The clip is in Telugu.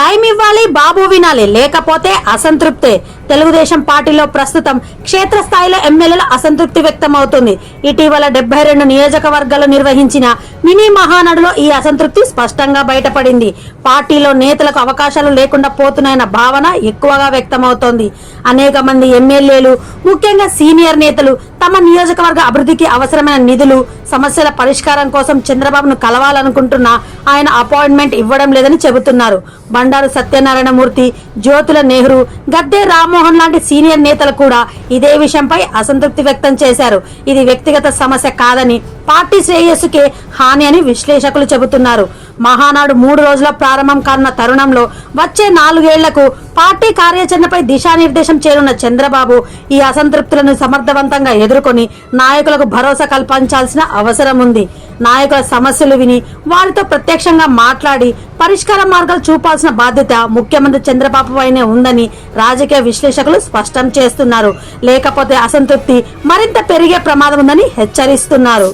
టైం ఇవ్వాలి బాబు వినాలి. లేకపోతే అసంతృప్తే. తెలుగుదేశం పార్టీలో ప్రస్తుతం క్షేత్రస్థాయిలో ఎమ్మెల్యేల అసంతృప్తి వ్యక్తం అవుతుంది ఇటీవల డెబ్బై రెండు నియోజకవర్గాలు నిర్వహించిన మినీ మహానాడులో ఈ అసంతృప్తి స్పష్టంగా బయటపడింది. పార్టీలో నేతలకు అవకాశాలు లేకుండా పోతున్నాయన్న భావన ఎక్కువగా వ్యక్తమవుతోంది. అనేక మంది ఎమ్మెల్యేలు ముఖ్యంగా సీనియర్ నేతలు తమ నియోజకవర్గ అభివృద్ధికి అవసరమైన నిధులు సమస్యల పరిష్కారం కోసం చంద్రబాబును కలవాలనుకుంటున్న ఆయన అపాయింట్మెంట్ ఇవ్వడం లేదని చెబుతున్నారు. బండారు సత్యనారాయణ మూర్తి జ్యోతుల నెహ్రూ గద్దె రామ్మోహన్ లాంటి సీనియర్ నేతలు కూడా ఇదే విషయంపై అసంతృప్తి వ్యక్తం చేశారు. ఇది వ్యక్తిగత సమస్య కాదని పార్టీ శ్రేయస్సుకే హాని అని విశ్లేషకులు చెబుతున్నారు. మహానాడు మూడు రోజుల ప్రారంభం కానున్న తరుణంలో వచ్చే నాలుగేళ్ళకు పార్టీ కార్యాచరణపై దిశానిర్దేశం చేరున్న చంద్రబాబు ఈ అసంతృప్తులను సమర్థవంతంగా ఎదుర్కొని నాయకులకు భరోసా కల్పించాల్సిన అవసరం ఉంది. నాయకుల సమస్యలు విని వారితో ప్రత్యక్షంగా మాట్లాడి పరిష్కార మార్గాలు చూపాల్సిన బాధ్యత ముఖ్యమంత్రి చంద్రబాబు పైనే ఉందని రాజకీయ విశ్లేషకులు స్పష్టం చేస్తున్నారు. లేకపోతే అసంతృప్తి మరింత పెరిగే ప్రమాదం ఉందని హెచ్చరిస్తున్నారు.